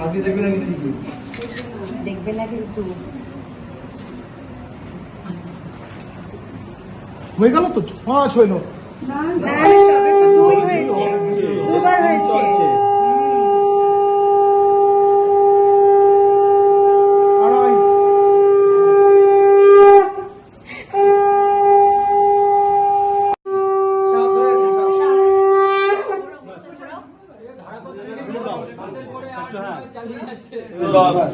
আজকে দেখবে না কিন্তু দেখবে না কিন্তু। হয়ে গেল তো? পাঁচ হইল না না। তবে তো দুই হয়েছে। দুবার হয়েছে।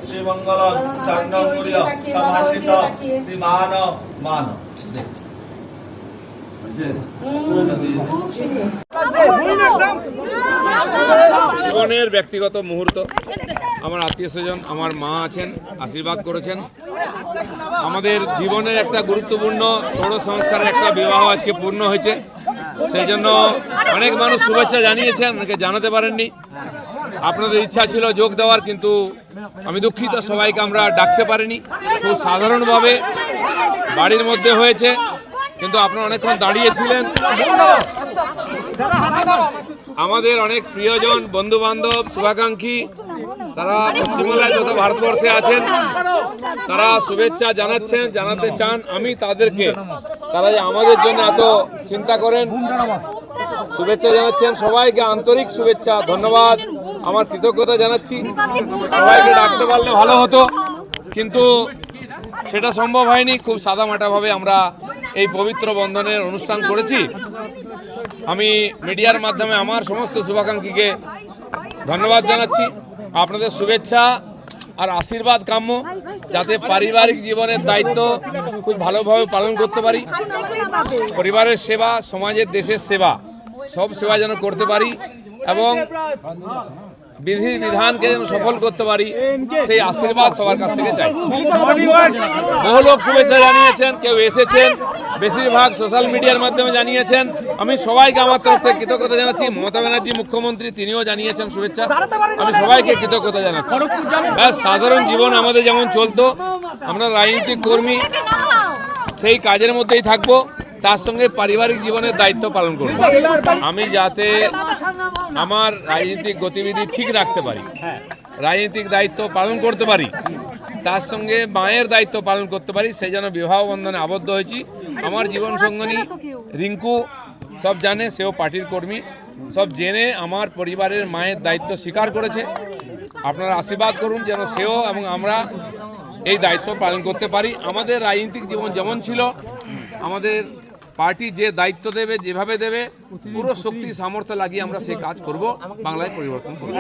শ্রীমঙ্গল সমার্জিত শ্রীমান মান জীবনের ব্যক্তিগত মুহূর্ত। আমার আত্মীয় স্বজন আমার মা আছেন আশীর্বাদ করেছেন। আমাদের জীবনের একটা গুরুত্বপূর্ণ সৌর সংস্কারের একটা বিবাহ আজকে পূর্ণ হয়েছে। সেই জন্য অনেক মানুষ শুভেচ্ছা জানিয়েছেন অনেকে জানাতে পারেননি। আপনাদের ইচ্ছা ছিল যোগ দেওয়ার, কিন্তু আমি দুঃখিত, সবাইকে আমরা ডাকতে পারিনি। খুব সাধারণভাবে বাড়ির মধ্যে হয়েছে, কিন্তু আপনারা অনেকক্ষণ দাঁড়িয়েছিলেন। আমাদের অনেক প্রিয়জন বন্ধু বান্ধব শুভাকাঙ্ক্ষী, তারা পশ্চিমবাংলায় যত ভারতবর্ষে আছেন। তারা শুভেচ্ছা জানাচ্ছেন, জানাতে চান। আমি তাদেরকে, তারা যে আমাদের জন্য এত চিন্তা করেন, শুভেচ্ছা জানাচ্ছেন। সবাইকে আন্তরিক শুভেচ্ছা, ধন্যবাদ। আমার কৃতজ্ঞতা জানাচ্ছি। সবাইকে ডাকতে পারলে ভালো হতো। কিন্তু সেটা সম্ভব হয়নি। খুব সাদামাটাভাবে আমরা এই পবিত্র বন্ধনের অনুষ্ঠান করেছি। আমি মিডিয়ার মাধ্যমে আমার সমস্ত শুভাকাঙ্ক্ষীকে ধন্যবাদ জানাচ্ছি। আপনাদের শুভেচ্ছা আর আশীর্বাদ কাম্য যাতে পারিবারিক জীবনের দায়িত্ব খুব ভালোভাবে পালন করতে পারি। পরিবারের সেবা সমাজের দেশের সেবা সব সেবা যেন করতে পারি। এবং বিধি বিধানকে যেন সফল করতে পারি, সেই আশীর্বাদ সবার কাছ থেকে চাই। বহু লোক শুভেচ্ছা জানিয়েছেন, কেউ এসেছেন, বেশিরভাগ সোশ্যাল মিডিয়ার মাধ্যমে জানিয়েছেন। আমি সবাইকে আমার তরফ থেকে কৃতজ্ঞতা জানাচ্ছি। মমতা ব্যানার্জি মুখ্যমন্ত্রী, তিনিও জানিয়েছেন শুভেচ্ছা। আমি সবাইকে কৃতজ্ঞতা জানাচ্ছি। ব্যাস, সাধারণ জীবন আমাদের যেমন চলতো, আমরা রাজনৈতিক কর্মী, সেই কাজের মধ্যেই থাকব। তার সঙ্গে পারিবারিক জীবনের দায়িত্ব পালন করব। আমি যাতে আমার রাজনৈতিক গতিবিধি ঠিক রাখতে পারি, রাজনৈতিক দায়িত্ব পালন করতে পারি, তার সঙ্গে মায়ের দায়িত্ব পালন করতে পারি, সেই জন্য বিবাহ বন্ধনে আবদ্ধ হয়েছি। আমার জীবন সঙ্গনী রিঙ্কু সব জানে, সেও পার্টির কর্মী। সব জেনে আমার পরিবারের মায়ের দায়িত্ব স্বীকার করেছে। আপনারা আশীর্বাদ করুন যেন সেও এবং আমরা এই দায়িত্ব পালন করতে পারি। আমাদের রাজনৈতিক জীবন যেমন ছিল, আমাদের পার্টি যে দায়িত্ব দেবে যেভাবে দেবে পুরো শক্তি সামর্থ্য লাগিয়ে আমরা সেই কাজ করব বাংলায় পরিবর্তন করব।